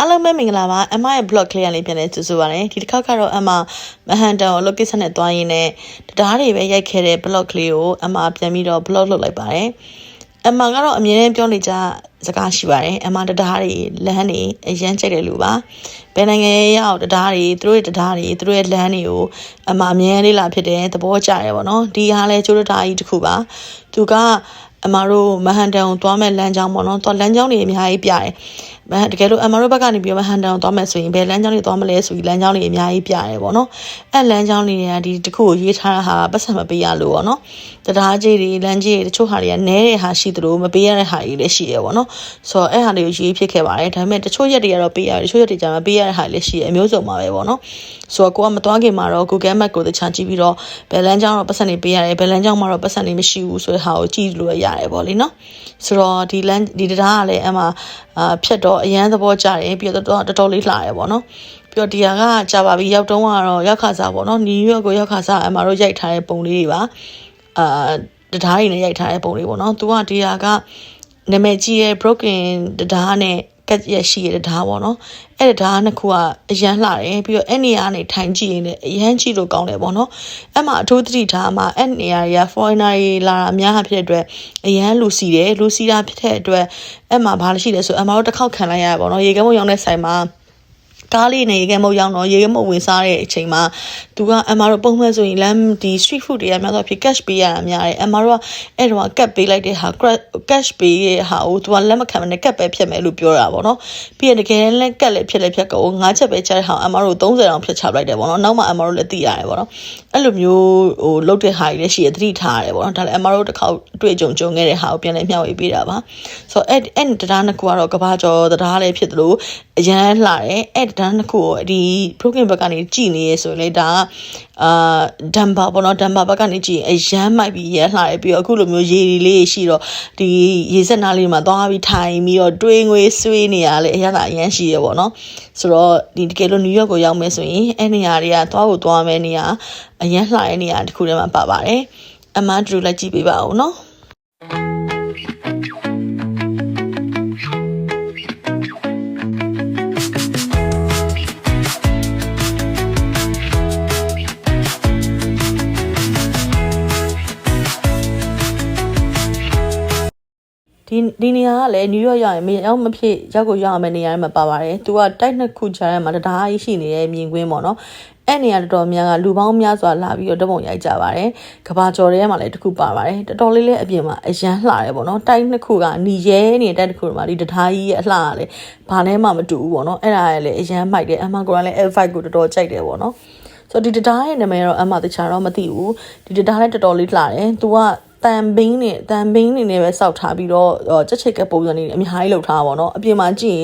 အားလုံးပဲမင်္ဂလာပါအမရဲ့ blog လေးရလေးပြန်လဲကြိုဆိုပါရစေဒီတစ်ခေါက်ကတော့အမမဟန်တန်ကို location နဲ့တွားရင်းနဲ့တရားတွေပဲရိုက်ခဲ့တဲ့ blog လေးကိုအမပြန်ပြီးတော့ blog လုပ်လိုက်ပါတယ်အမကတော့အမြဲတမ်းပြောနေကြစကားရှိပါတယ်အမတရားတွေလမ်းတွေအရန်ကြိုက်တယ်လို့ပါဘယ်နိုင်ငံရောက်တရားတွေသူတို့ရဲ့တရားတွေသူတို့ရဲ့လမ်းတွေကိုအမအမြဲလေးလာဖြစ်တယ်သဘောကျတယ်ပေါ့နော်ဒီဟာလဲကျိုးတရားကြီးတစ်ခုပါသူကအမတို့မဟန်တန်ကိုသွားမဲ့လမ်းကြောင်းပေါ့နော်သွားလမ်းကြောင်းတွေအများကြီးပြတယ် မတကယ်လို့အမတို့ဘက်ကနေပြီးတော့မဟန်တန်ကိုသွားမဲ့ဆိုရင်ဘယ်လမ်းကြောင်းတွေသွားမလဲဆိုပြီးလမ်းကြောင်းတွေအများကြီးပြတယ်ပေါ့နော်အဲ့လမ်းကြောင်းတွေကဒီတစ်ခုကိုရေးထားတာဟာပတ်စံမပေးရလို့ပေါ့နော်တရားကြီးတွေလမ်းကြီးတွေတချို့ဟာတွေကနဲတဲ့ဟာရှိသလိုမပေးရတဲ့ဟာတွေလည်းရှိရပေါ့နော်ဆိုတော့အဲ့ဟာတွေကိုရေးဖြစ်ခဲ့ပါတယ်ဒါပေမဲ့တချို့ရက်တွေကတော့ပေးရတယ်တချို့ရက်တွေကျမပေးရတဲ့ဟာလည်းရှိရအမျိုးစုံပါပဲပေါ့နော်ဆိုတော့ကိုကမသွားခင်မှာတော့ Google Map ကိုတခြားကြည့်ပြီးတော့ဘယ်လမ်းကြောင်းတော့ပတ်စံနေပေးရတယ်ဘယ်လမ်းကြောင်းမှာတော့ပတ်စံနေမရှိဘူးဆိုတဲ့ဟာကိုကြည့်လို့ရတယ်ပေါ့လေနော်ဆိုတော့ဒီလမ်းဒီတရားကလည်းအမှအာဖြတ်တော့အရန်သဘောကျတယ်ပြီးတော့တော်တော်လေးလှတယ်ပေါ့နော်ပြီးတော့ဒီဟာကကြာပါပြီရောက်တော့ကတော့ရောက်ခါစားပေါ့နော်နယူးယောက်ကိုရောက်ခါစားအမှတို့ရိုက်ထားတဲ့ပုံလေးတွေပါအာတရားတွေနဲ့ရိုက်ထားတဲ့ပုံလေးပေါ့နော်သူကဒီဟာကနာမည်ကြီးရဲ့ broken တရားနဲ့ ကက်ရရှိရတဲ့ဓာတ်ပေါ့နော်အဲ့ဒါဓာတ်နှစ်ခုကအရန်လှတယ်ပြီးတော့အဲ့နေရာကနေထိုင်ကြည့်ရင်လည်းအရန်ကြည့်လို့ကောင်းတယ်ပေါ့နော်အဲ့မှာအထူးသတိထားမှာအဲ့နေရာတွေက foreigner တွေလာတာအများဟာဖြစ်တဲ့အတွက်အရန်လူစီတယ်လူစီတာဖြစ်တဲ့အတွက်အဲ့မှာဘာလို့ရှိလဲဆိုအမတို့တစ်ခေါက်ခံလိုက်ရပါတော့ရေကဲမုံရောင်းတဲ့ဆိုင်မှာကားလေးနဲ့ရေခဲမုတ်ရောက်တော့ရေခဲမုတ်ဝင်စားတဲ့အချိန်မှာ သူကအမတို့ပုံမှန်ဆိုရင်လမ်းဒီ street food တွေကများတော့ဖြစ် cash ပေးရတာများတယ်အမတို့ကအဲ့တော့ကတ်ပေးလိုက်တဲ့ဟာ cash ပေးရဲ့ဟာကိုသူကလက်မခံမနဲ့ကတ်ပဲဖြစ်မယ်လို့ပြောတာပေါ့နော်ပြီးရင်တကယ်လည်းကတ်လည်းဖြစ်လည်းဖြစ်ကောငါးချက်ပဲချတဲ့ဟာအမတို့30တောင်ဖြစ်ချပလိုက်တယ်ပေါ့နော်နောက်မှအမတို့လည်းသိရတယ်ပေါ့နော်အဲ့လိုမျိုးဟိုလုတ်တဲ့ဟာကြီးလည်းရှိရသတိထားရတယ်ပေါ့နော်ဒါလည်းအမတို့တစ်ခေါက်တွေ့ကြုံကြုံခဲ့တဲ့ဟာကိုပြန်လည်းမျှဝေပေးတာပါဆိုတော့အဲ့အဲ့တရားနှစ်ခုကတော့ကဘာကျော်တရားလည်းဖြစ်သလိုအရန်လှတယ်အဲ့တရားနှစ်ခုကိုဒီ broken ဘက်ကနေကြည်နေရဆိုရင်လေဒါကအာဒမ်ဘာပေါ့နော်ဒမ်ဘာဘက်ကနေကြည်အရန်မိုက်ပြီးရလှတယ်ပြီးတော့အခုလိုမျိုးရေဒီလေးရှိတော့ဒီရေစက်နားလေးမှာသွားပြီးထိုင်ပြီးတော့တွေးငွေဆွေးနေရလေအရသာအရန်ရှိရပေါ့နော်ဆိုတော့ဒီတကယ်လို့နယူးယောက်ကိုရောက်မယ်ဆိုရင်အဲ့နေရာတွေကသွားဖို့သွားမယ်နေရာအရန်လှတဲ့နေရာတစ်ခုထဲမှာပါပါတယ်အမန်ဒရူလိုက်ကြည့်ပေးပါဦးနော် ဒီဒီနေရာကလည်းနယူးယောက်ရောက်ရင်မရောက်မဖြစ်ရောက်ကိုရောက်ရမယ့်နေရာတွေမှာပါပါတယ်။သူကတိုက်နှစ်ခုချားထဲမှာတရားကြီးရှိနေတဲ့မြင်ကွင်းပေါ့နော်။အဲ့နေရာတော်တော်များကလူပေါင်းများစွာလာပြီးတော့တပုံရိုက်ကြပါတယ်။ကဘာကျော်ထဲမှာလည်းတစ်ခုပါပါတယ်။တော်တော်လေးလေးအပြင်မှာအရန်လှတယ်ပေါ့နော်။တိုက်နှစ်ခုကညီရဲနေတဲ့တိုက်တစ်ခုမှာဒီတရားကြီးရဲ့အလှကလည်းဘာနဲ့မှမတူဘူးပေါ့နော်။အဲ့ဒါလည်းအရန်မိုက်တယ်။အမှန်ကလည်း L5 ကိုတော်တော်ကြိုက်တယ်ပေါ့နော်။ဆိုတော့ဒီတရားရဲ့နာမည်တော့အမှတခြားတော့မသိဘူး။ဒီတရားလည်းတော်တော်လေးလှတယ်။ तू က တန်ဘင်းနဲ့တန်ဘင်းနေနဲ့ပဲစောက်ထားပြီးတော့ချက်ချိတ်ကပုံစံနေအများကြီးလောက်ထားပါတော့အပြင်မှာကြည့်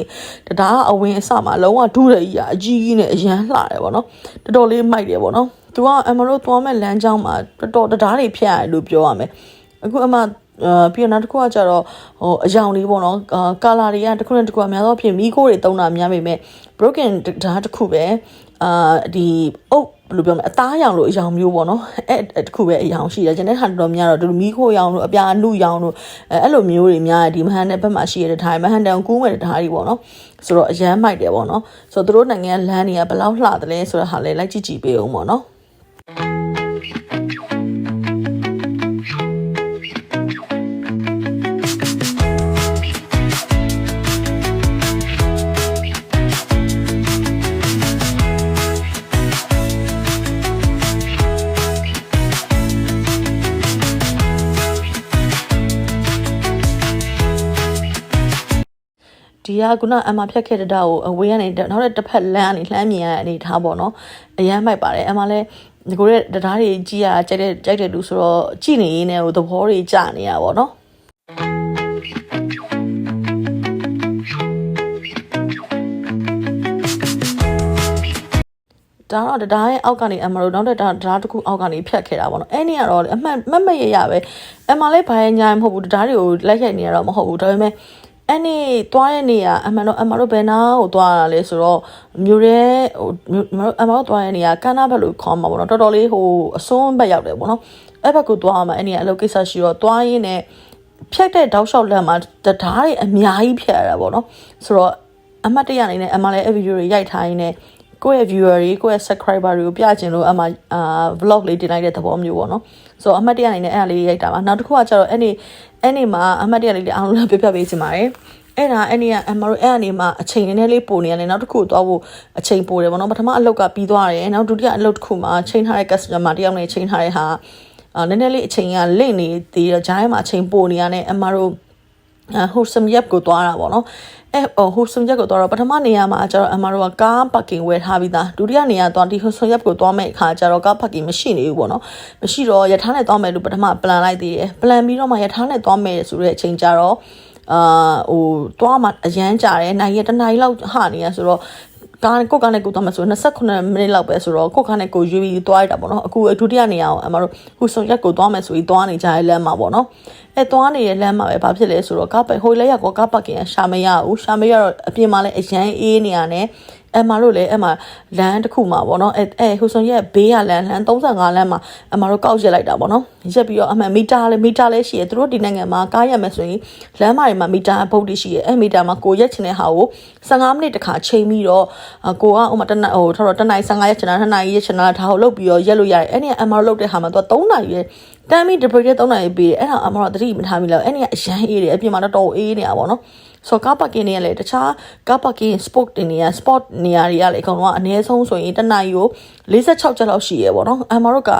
ရင်တရားအဝင်အစမှာလုံးဝဒုရကြီးอ่ะအကြီးကြီးနဲ့အရန်လှတယ်ပေါ့နော်တော်တော်လေးမိုက်တယ်ပေါ့နော်သူကအမတို့သွားမဲ့လမ်းကြောင်းမှာတော်တော်တရားတွေဖြတ်ရတယ်လို့ပြောရမယ်အခုအမအာပြီးတော့နောက်တစ်ခုကကျတော့ဟိုအယောင်လေးပေါ့နော်ကာလာတွေကတစ်ခုနဲ့တစ်ခုအများသောဖြစ်မီးခိုးတွေတုံးတာများပေမဲ့ broken ဓာတ်တစ်ခုပဲအာဒီအုပ် ဘယ်လိုပြောမလဲအသားရောင်လို့အယောင်မျိုးပေါ့နော်အဲ့တခုပဲအယောင်ရှိတယ်ကျန်တဲ့ဟာတော်တော်များတော့ဒီမီးခိုးရောင်လို့အပြာအနုရောင်လို့အဲအဲ့လိုမျိုးတွေများဒီမဟန်တဲ့ဘက်မှာရှိရတဲ့ဓာတ်မဟန်တန်ကူးမဲ့တဲ့ဓာတ်တွေပေါ့နော်ဆိုတော့အရန်မိုက်တယ်ပေါ့နော်ဆိုတော့တို့နိုင်ငံလမ်းတွေကဘယ်လောက်လှတယ်လဲဆိုတော့ဟာလဲလိုက်ကြည့်ကြည့်ပေးအောင်ပေါ့နော် ဒီကခုနအမဖြတ်ခဲ့တဲ့တာကိုအဝေးကနေနောက်တဲ့တစ်ဖက်လမ်းကနေလှမ်းမြင်ရတဲ့အနေထားပေါ့နော်အရန်မိုက်ပါတယ်အမလည်းဒီကိုတဲ့တရားတွေကြည့်ရကြိုက်တဲ့ကြိုက်တဲ့လူဆိုတော့ကြည့်နေရင်းနဲ့ဟိုသဘောတွေကြနေရပါတော့ဒါတော့တရားရဲ့အောက်ကနေအမတို့နောက်တဲ့တရားတစ်ခုအောက်ကနေဖြတ်ခဲ့တာပေါ့နော်အဲ့နေကတော့အမှတ်မမရရပဲအမလေးဘာညာမဟုတ်ဘူးတရားတွေကိုလိုက်ရိုက်နေရတော့မဟုတ်ဘူးဒါပေမဲ့ အဲ့နေ့သွားတဲ့နေရအမှန်တော့အမတို့ဘယ်နာကိုသွားရလဲဆိုတော့မြို့ရဲဟိုအမတို့သွားတဲ့နေရကန်းနာဘက်လို့ခေါ်မှာပေါ့နော်တော်တော်လေးဟိုအစွန်းဘက်ရောက်တယ်ပေါ့နော်အဲ့ဘက်ကိုသွားမှာအဲ့နေရအလုပ်ကိစ္စရှိတော့သွားရင်းနဲ့ဖြတ်တဲ့တောက်လျှောက်လမ်းမှာတရားတွေအများကြီးဖြတ်ရတာပေါ့နော်ဆိုတော့အမှတ်တရအနေနဲ့အမှလည်းအဲ့ဗီဒီယိုတွေရိုက်ထားရင်းနဲ့ ကိုယ့်ရဲ့ viewer တွေကိုယ့်ရဲ့ subscriber တွေကိုပြချင်လို့အမှအာ vlog လေးတင်လိုက်တဲ့သဘောမျိုးပေါ့နော်ဆိုတော့အမှတ်တရအနေနဲ့အဲ့ဒါလေးရိုက်တာပါနောက်တစ်ခုကကျတော့အဲ့ဒီအဲ့ဒီမှာအမှတ်တရလေးအားလုံးပြပြပေးချင်ပါတယ်အဲ့ဒါအဲ့ဒီကအမတို့အဲ့အနေမှာအချိန်နည်းနည်းလေးပိုနေရတယ်နောက်တစ်ခုသွားဖို့အချိန်ပိုတယ်ဗောနော်ပထမအလုပ်ကပြီးသွားတယ်နောက်ဒုတိယအလုပ်တစ်ခုမှာချိန်ထားတဲ့ customer တယောက်နဲ့ချိန်ထားတဲ့ဟာအာနည်းနည်းလေးအချိန်ကလင့်နေသေးတော့ဂျိုင်းမှာအချိန်ပိုနေရတယ်အမတို့ဟိုစမ်ရက်ကိုသွားတာပေါ့နော် အဲဟိုစမ်ရက်ကိုသွားတော့ပထမနေရာမှာကျတော့အမတို့ကကားပါကင်ဝယ်ထားပြီးသားဒုတိယနေရာသွားဒီဟိုစမ်ရက်ကိုသွားမဲ့အခါကျတော့ကားပါကင်မရှိနေဘူးပေါ့နော်မရှိတော့ရထားနဲ့သွားမယ်လို့ပထမပလန်လိုက်သေးတယ်ပလန်ပြီးတော့မှရထားနဲ့သွားမယ်ဆိုတဲ့အချိန်ကျတော့အာဟိုသွားမှအရန်ကြတယ်နိုင်ရတနိုင်လောက်ဟာနေရဆိုတော့ ကားကိုကားနဲ့ကိုသွားမှဆို28မိနစ်လောက်ပဲဆိုတော့ကိုကားနဲ့ကိုရွေးပြီးသွားရတာပေါ့နော်အခုဒုတိယနေရာအောင်အမတို့ဟူဆုံရက်ကိုသွားမယ်ဆိုပြီးသွားနေကြတဲ့လမ်းမှာပေါ့နော်အဲသွားနေတဲ့လမ်းမှာပဲဘာဖြစ်လဲဆိုတော့ကားပဲဟိုလဲရက်ကောကားပတ်ကင်ရှာမရဘူးရှာမရတော့အပြင်မှာလည်းအရန်အေးနေရတယ် အမတို့လည်းအမလမ်းတစ်ခုမှာပေါ့နော်အဲအဲဟိုဆိုရက်ဘေးကလမ်းလမ်း35လမ်းမှာအမတို့ကောက်ရက်လိုက်တာပေါ့နော်ရက်ပြီးတော့အမှန်မီတာလည်းမီတာလည်းရှိရသူတို့ဒီနိုင်ငံမှာကားရက်မယ်ဆိုရင်လမ်းမတွေမှာမီတာဘုတ်တိရှိရအဲမီတာမှာကိုရက်ချင်တဲ့ဟာကို15မိနစ်တခါချိန်ပြီးတော့ကိုကဥမာတနဟိုထော်တော့တနိုင်15ရက်ချင်တာ2နိုင်ရက်ချင်တာဒါကိုလုတ်ပြီးတော့ရက်လို့ရတယ်အဲ့ဒီအမတို့လုတ်တဲ့ဟာမှာသူက3နိုင်ရက်တမ်းပြီး debate 3နိုင်ပေးတယ်အဲ့ဒါအမတို့သတိမထားမိလို့အဲ့ဒီကအရန်အေးတယ်အပြင်မှာတော့တော်အေးနေတာပေါ့နော် ဆိုကားပါကင်တွေကလည်းတခြားကားပါကင် sport တွေနေရ sport နေရာတွေကလည်းအကုန်လုံးကအနည်းဆုံးဆိုရင်တနအီကို46ချက်လောက်ရှိရပေါ့နော်အမတို့က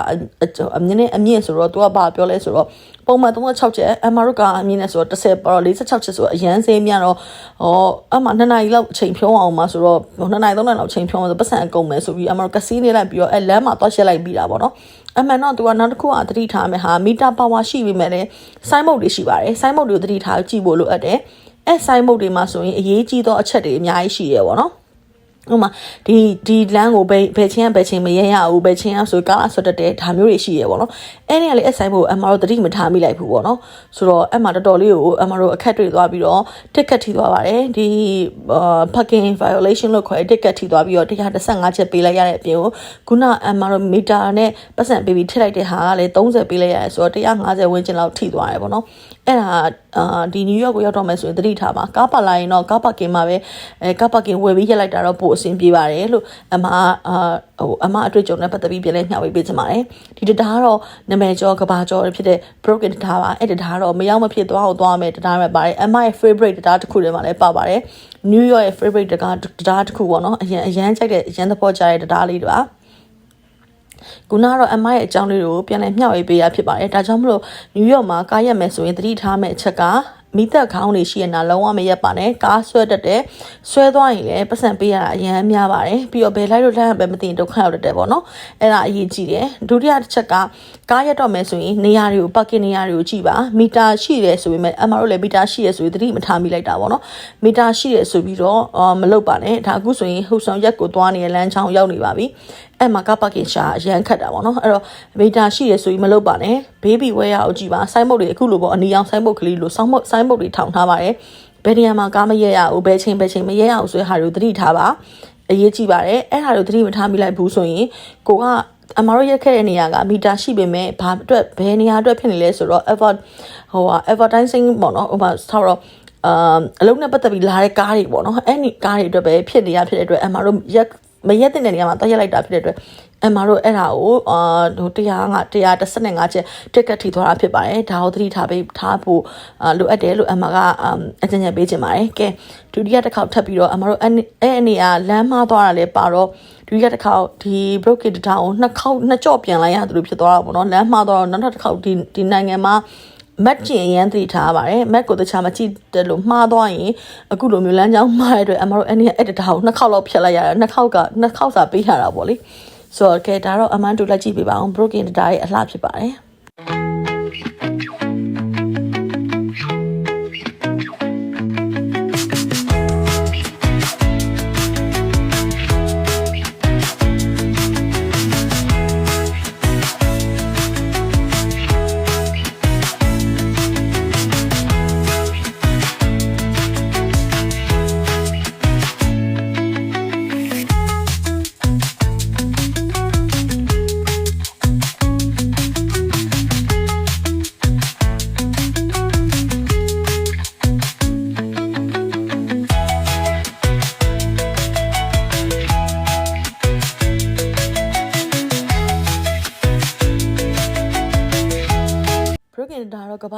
အမြင့်နဲ့အမြင့်ဆိုတော့သူကဘာပြောလဲဆိုတော့ပုံမှန်36ချက်အမတို့ကအမြင့်နဲ့ဆိုတော့10ပေါ့46ချက်ဆိုတော့အရန်စေးများတော့ဟောအမ2နာရီလောက်အချိန်ဖြုံးအောင်မှာဆိုတော့2နာရီ3နာရီလောက်အချိန်ဖြုံးအောင်ဆိုပတ်စံအကုန်မယ်ဆိုပြီးအမတို့ကစီးနေလိုက်ပြီးတော့အဲလမ်းမှာသွားရှက်လိုက်ပြီးတာပေါ့နော်အမှန်တော့သူကနောက်တစ်ခုအသတိထားမယ်ဟာမီတာပါဝါရှိပြီမဲ့လေဆိုင်းမုတ်တွေရှိပါတယ်ဆိုင်းမုတ်တွေကိုသတိထားကြည့်ဖို့လိုအပ်တယ် အဲဆိုင်းမုတ်တွေမှာဆိုရင်အရေးကြီးသောအချက်တွေအများကြီးရှိရပေါ့နော်ဥမာဒီဒီလမ်းကိုဘယ်ဘယ်ချင်းဘယ်ချင်းမရရဘူးဘယ်ချင်းဆိုကားဆွတ်တက်တဲ့ဒါမျိုးတွေရှိရပေါ့နော်အဲ့ဒီကလည်းအဆိုင်ဖို့အမတို့တတိမထားမိလိုက်ဘူးပေါ့နော်ဆိုတော့အမတော်တော်လေးကိုအမတို့အခက်တွေသွားပြီးတော့ ticket ထိသွားပါတယ်ဒီ parking violation လို့ခေါ်တဲ့ ticket ထိသွားပြီးတော့135ချက်ပေးလိုက်ရတဲ့အပြင်ကိုခုနအမတို့ meter နဲ့ပတ်စံပေးပြီးထိလိုက်တဲ့ဟာကလည်း30ပေးလိုက်ရတယ်ဆိုတော့150ဝန်းကျင်လောက်ထိသွားတယ်ပေါ့နော် အဲ့ဒါအာဒီနယူးယောက်ကိုရောက်တော့မယ်ဆိုရင်သတိထားပါကားပါလာရင်တော့ကားပါကင်မှာပဲအဲကားပါကင်ဝယ်ပြီးရက်လိုက်တာတော့ပိုအဆင်ပြေပါတယ်လို့အမအာဟိုအမအတွေ့အကြုံနဲ့ပတ်သက်ပြီးပြန်လဲမျှဝေပေးချင်ပါတယ်ဒီတတားတော့နာမည်ကျော်ကဘာကျော်ဖြစ်တဲ့ broken တတားပါအဲ့တတားတော့မရောက်မဖြစ်သွားအောင်သွားမယ်တတားပဲပါတယ်အမရဲ့ favorite တတားတစ်ခုထဲမှာလည်းပါပါတယ် New York ရဲ့ favorite တတားတတားတစ်ခုပေါ့နော်အရင်အရန်ကြိုက်တဲ့အရန်သဘောကျတဲ့တတားလေးတွေပါ ခုနကတော့အမရဲ့အကြောင်းလေးတွေကိုပြန်လည်မျှဝေပေးရဖြစ်ပါတယ်ဒါကြောင့်မလို့နယူးယောက်မှာကားရက်မယ်ဆိုရင်သတိထားမယ့်အချက်ကမိသက်ခေါင်းတွေရှိရနာလုံးဝမရက်ပါနဲ့ကားဆွဲတတ်တယ်ဆွဲသွားရင်လည်းပတ်စံပေးရတာအရန်များပါတယ်ပြီးတော့ဘယ်လိုက်လို့လိုက်ရပဲမသိရင်ဒုက္ခရောက်တတ်တယ်ပေါ့နော်အဲ့ဒါအရေးကြီးတယ်ဒုတိယတစ်ချက်ကကားရက်တော့မယ်ဆိုရင်နေရာတွေကိုပတ်ကင်နေရာတွေကိုကြည့်ပါမီတာရှိတယ်ဆိုပေမဲ့အမတို့လည်းမီတာရှိရဆိုရင်သတိမထားမိလိုက်တာပေါ့နော်မီတာရှိရဆိုပြီးတော့မလုပ်ပါနဲ့ဒါအခုဆိုရင်ဟိုဆောင်ရက်ကိုသွားနေတဲ့လမ်းချောင်းရောက်နေပါပြီအဲ့မှာကပါကင်ရှာအရန်ခတ်တာပေါ့နော်အဲ့တော့မီတာရှိရဆိုပြီးမလုပ်ပါနဲ့ဘေးဘီဝဲရအောင်ကြည့်ပါဆိုင်းမုတ်တွေအခုလိုပေါ့အနီအောင်ဆိုင်းမုတ်ကလေးလိုဆောင်းမုတ်ဆိုင်းမုတ်တွေထောင်ထားပါတယ်ဘယ်နေရာမှာကားမရဲရဘူးဘယ်ချိန်ဘယ်ချိန်မရဲရအောင်ဆိုတဲ့ဟာတွေကိုသတိထားပါအရေးကြီးပါတယ်အဲ့ဟာတွေကိုသတိမထားမိလိုက်ဘူးဆိုရင်ကိုကအမတို့ရက်ခဲ့တဲ့နေရာကမီတာရှိပေမဲ့ဘာအတွက်ဘယ်နေရာအတွက်ဖြစ်နေလဲဆိုတော့ advert ဟိုဟာ advertising ပေါ့နော်ဟိုမှာဆောက်တော့အာအလုံးနဲ့ပတ်သက်ပြီးလာတဲ့ကားတွေပေါ့နော်အဲ့ဒီကားတွေအတွက်ပဲဖြစ်နေရဖြစ်တဲ့အတွက်အမတို့ရက် မရက်တဲ့နေရာမှာတက်ရက်လိုက်တာဖြစ်တဲ့အတွက်အမတို့အဲ့ဒါကိုအာဟိုတရားငါ135ချက်တက်ကထိသွားတာဖြစ်ပါတယ်ဒါကိုသတိထားပေးထားဖို့လိုအပ်တယ်လို့အမကအကြံဉာဏ်ပေးချင်ပါတယ်ကဲဒုတိယတစ်ခေါက်ထပ်ပြီးတော့အမတို့အဲ့အဲ့အနေအားလမ်းမသွားတာလည်းပါတော့ဒုတိယတစ်ခေါက်ဒီ broken data ကိုနှစ်ခေါက်နှစ်ကြော့ပြန်လိုက်ရတယ်လို့ဖြစ်သွားတာပေါ့နော်လမ်းမှာတော့နောက်တစ်ခေါက်ဒီဒီနိုင်ငံမှာ မတ်ကျင်ရန်သတိထားပါတယ်မတ်ကိုတခြားမကြည့်တယ်လို့မှားသွားရင်အခုလိုမျိုးလမ်းကြောင်းမှားတဲ့အတွက်အမတို့အဲ့ဒီအဲ့တတာကိုနှစ်ခေါက်လောက်ဖြတ်လိုက်ရတာနှစ်ခေါက်ကနှစ်ခေါက်စာပေးရတာပေါ့လေဆိုတော့ကဲဒါတော့အမန်တူလိုက်ကြည့်ပေးပါအောင် broken data ရဲ့အလှဖြစ်ပါတယ်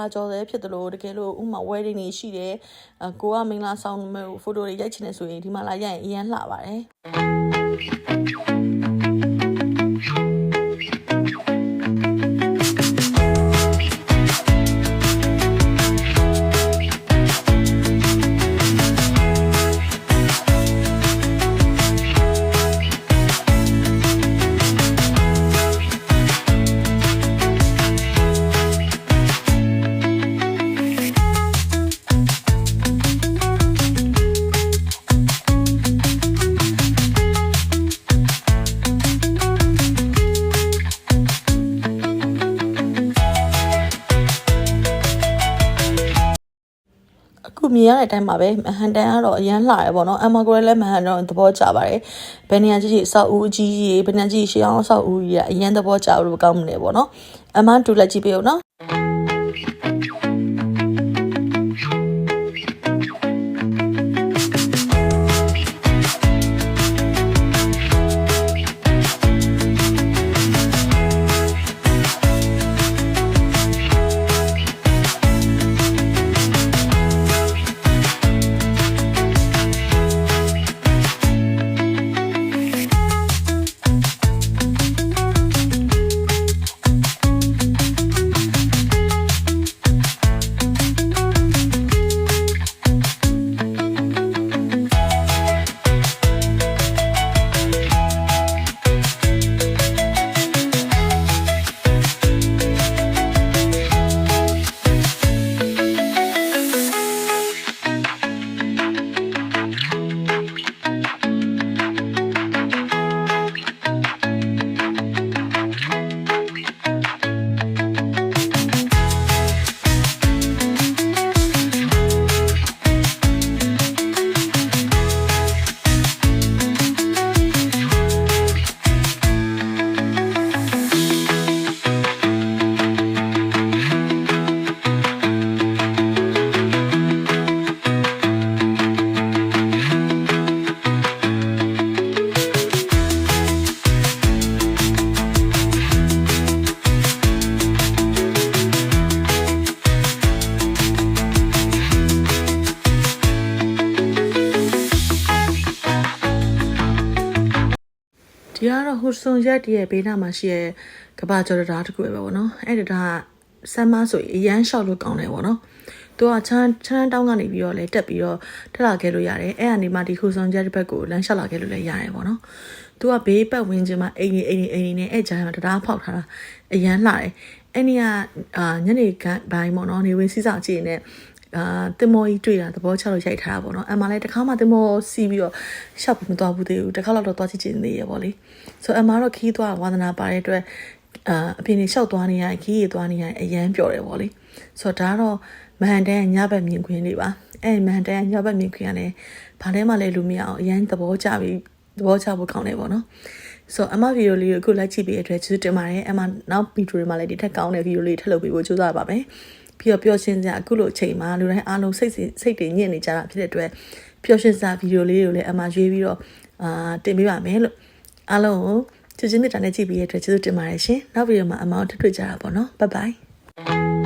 ကတော့ကဘာကျော်တယ်ဖြစ်တယ်လို့တကယ်လို့ဥမာ wedding တွေရှိတယ်အကိုကမင်္ဂလာဆောင်မဲ့ဖိုတိုတွေရိုက်ချင်တယ်ဆိုရင်ဒီမှာလာရိုက်ရင်အရန်လှပါတယ် မြင်ရတဲ့အတိုင်းပါပဲမဟန်တန်ကတော့အရန်လှရပေါ့နော်အမကိုလည်းမဟန်တော့သဘောကျပါတယ်ဘယ်နေရာကြီးကြီးအဆောက်အဦးအကြီးကြီးဘယ်နေရာကြီးရှေးအောင်အဆောက်အဦးကြီးကအရန်သဘောကျလို့ကောင်းမနေပေါ့နော်အမတူလက်ကြည့်ပေးဦးနော် ရက်တရဲ့ဘေးနားမှာရှိရဲ့ကဘာကျော်တရားတစ်ခုပဲပေါ့နော်အဲ့ဒါကဆမ်းမဆိုရင်အရန်လျှောက်လို့ကောင်းတယ်ပေါ့နော်သူကချမ်းချမ်းတောင်းကနေပြီးတော့လဲတက်ပြီးတော့တက်လာခဲ့လို့ရတယ်အဲ့အနေမှာဒီဟိုဆွန်ရက်တစ်ဘက်ကိုလမ်းလျှောက်လာခဲ့လို့လည်းရတယ်ပေါ့နော်သူကဘေးပတ်ဝန်းကျင်မှာအိမ်နေအိမ်နေအိမ်နေနဲ့အဲ့ကြားမှာတရားဖောက်ထားတာအရန်လှတယ်အဲ့ဒီကအာညနေကဘိုင်းပေါ့နော်နေဝင်စီးစာကြည့်နေအာတင်မောကြီးတွေ့တာသဘောချလို့ရိုက်ထားတာပေါ့နော်အမှလည်းတစ်ခါမှတင်မောစီးပြီးတော့ရှောက်ပြီးမသွားဘူးသေးဘူးတစ်ခါတော့တော့သွားကြည့်ချင်သေးရပေါ့လေ ဆိုအမှတော့ခီးသွားဝါသနာပါတဲ့အတွက်အာအပြင်နေလျှောက်သွားနေရခီးရသွားနေရအရန်ပျော်တယ်ပေါ့လေဆိုတော့ဒါကတော့မဟန်တန်ညဘက်မြင်ခွင့်လေးပါအဲ့မဟန်တန်ညဘက်မြင်ခွင့်ကလည်းဘာလဲမှလည်းလူမရအောင်အရန်သဘောကျပြီးသဘောကျဖို့ကောင်းတယ်ပေါ့နော်ဆိုတော့အမဗီဒီယိုလေးကိုအခုလိုက်ကြည့်ပေးတဲ့အတွက်ကျေးဇူးတင်ပါတယ်အမနောက်ဗီဒီယိုတွေမှာလည်းဒီထက်ကောင်းတဲ့ဗီဒီယိုလေးထပ်လုပ်ပေးဖို့ကြိုးစားပါမယ်ပြီးတော့ပျော်ရွှင်စရာအခုလိုအချိန်မှာလူတိုင်းအားလုံးစိတ်စိတ်တွေညစ်နေကြတာဖြစ်တဲ့အတွက်ပျော်ရွှင်စရာဗီဒီယိုလေးတွေကိုလည်းအမရွေးပြီးတော့အာတင်ပေးပါမယ်လို့ အားလုံးကိုကျေးဇူးမြတ်တာနဲ့ကြည့်ပေးတဲ့အတွက်ကျေးဇူးတင်ပါတယ်ရှင်နောက်ဗီဒီယိုမှာအမောင်ထပ်တွေ့ကြတာပေါ့နော်ဘိုင်ဘိုင်